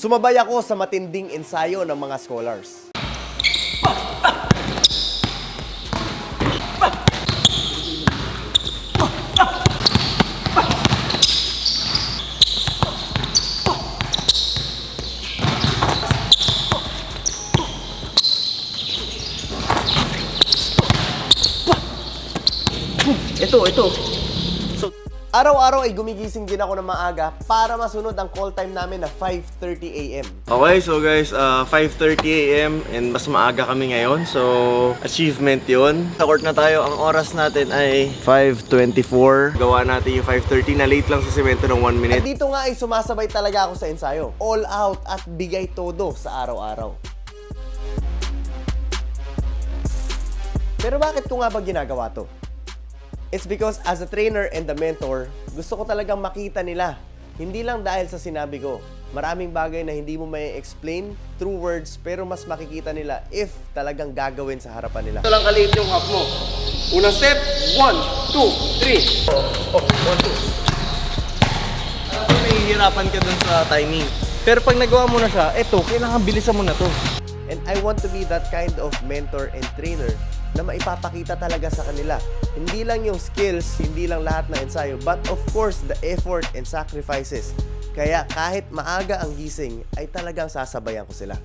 Sumabay ako sa matinding ensayo ng mga scholars. Ito, ito. Araw-araw ay gumigising din ako ng maaga para masunod ang call time namin na 5.30 a.m. Okay, so guys, uh, 5.30 a.m. and mas maaga kami ngayon. So, achievement yon. Sa court na tayo, ang oras natin ay 5.24. Gawa natin yung 5.30 na late lang sa semento ng 1 At minute. dito nga ay sumasabay talaga ako sa ensayo. All out at bigay todo sa araw-araw. Pero bakit ko nga ba ginagawa to? It's because as a trainer and a mentor, gusto ko talagang makita nila. Hindi lang dahil sa sinabi ko. Maraming bagay na hindi mo may explain through words pero mas makikita nila if talagang gagawin sa harapan nila. Ito lang kaliit yung half mo. Unang step, 1, 2, 3. Ako nahihirapan ka dun sa timing. Pero pag nagawa mo na siya, eto, kailangan bilisan mo na to. And I want to be that kind of mentor and trainer na maipapakita talaga sa kanila. Hindi lang yung skills, hindi lang lahat na ensayo, but of course, the effort and sacrifices. Kaya kahit maaga ang gising, ay talagang sasabayan ko sila.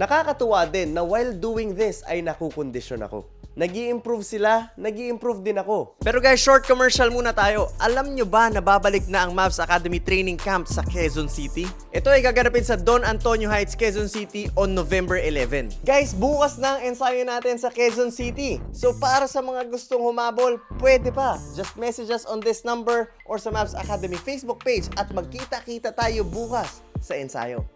Nakakatuwa din na while doing this ay nakukondisyon ako. Nag improve sila, nag improve din ako. Pero guys, short commercial muna tayo. Alam nyo ba na babalik na ang Mavs Academy Training Camp sa Quezon City? Ito ay gaganapin sa Don Antonio Heights, Quezon City on November 11. Guys, bukas na ang ensayo natin sa Quezon City. So para sa mga gustong humabol, pwede pa. Just message us on this number or sa Mavs Academy Facebook page at magkita-kita tayo bukas sa ensayo.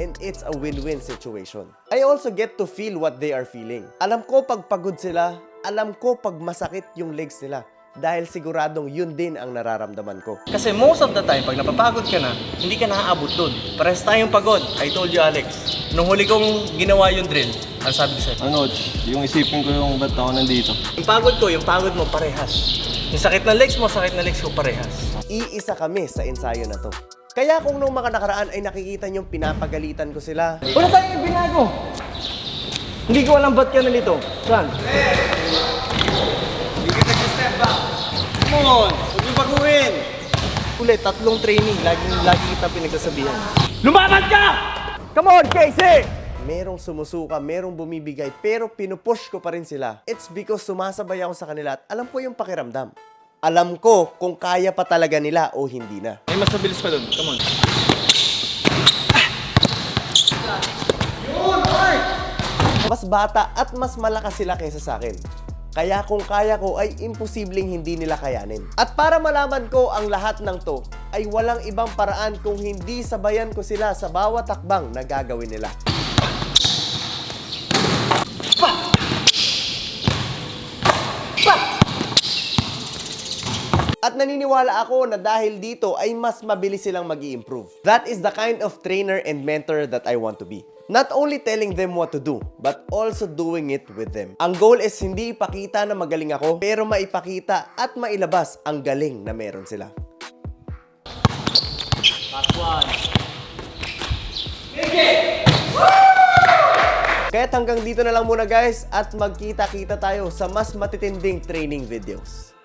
And it's a win-win situation. I also get to feel what they are feeling. Alam ko pag pagod sila, alam ko pag masakit yung legs nila. Dahil siguradong yun din ang nararamdaman ko. Kasi most of the time, pag napapagod ka na, hindi ka nakakaabot doon. Pares tayong pagod. I told you, Alex. Nung huli kong ginawa yung drill, ang sabi ko sa'yo, Ano, yung isipin ko yung ba't ako nandito. yung pagod ko, yung pagod mo, parehas. Yung sakit ng legs mo, sakit ng legs ko, parehas. Iisa kami sa ensayo na to. Kaya kung nung mga nakaraan ay nakikita niyong pinapagalitan ko sila, Wala tayong binago! Hindi ko alam ba't ka nalito. Saan? Come on! Huwag niyo baguhin! Ulit, tatlong training. Lagi, lagi kita pinagsasabihan. Lumaban ka! Come on, Casey! merong sumusuka, merong bumibigay, pero pinupush ko pa rin sila. It's because sumasabay ako sa kanila at alam ko yung pakiramdam. Alam ko kung kaya pa talaga nila o hindi na. May mas mabilis pa doon. Come on. Mas bata at mas malakas sila kaysa sa akin. Kaya kung kaya ko ay imposibleng hindi nila kayanin. At para malaman ko ang lahat ng to, ay walang ibang paraan kung hindi sabayan ko sila sa bawat takbang na gagawin nila. At naniniwala ako na dahil dito ay mas mabilis silang mag improve That is the kind of trainer and mentor that I want to be. Not only telling them what to do, but also doing it with them. Ang goal is hindi ipakita na magaling ako, pero maipakita at mailabas ang galing na meron sila. Kaya't hanggang dito na lang muna guys at magkita-kita tayo sa mas matitinding training videos.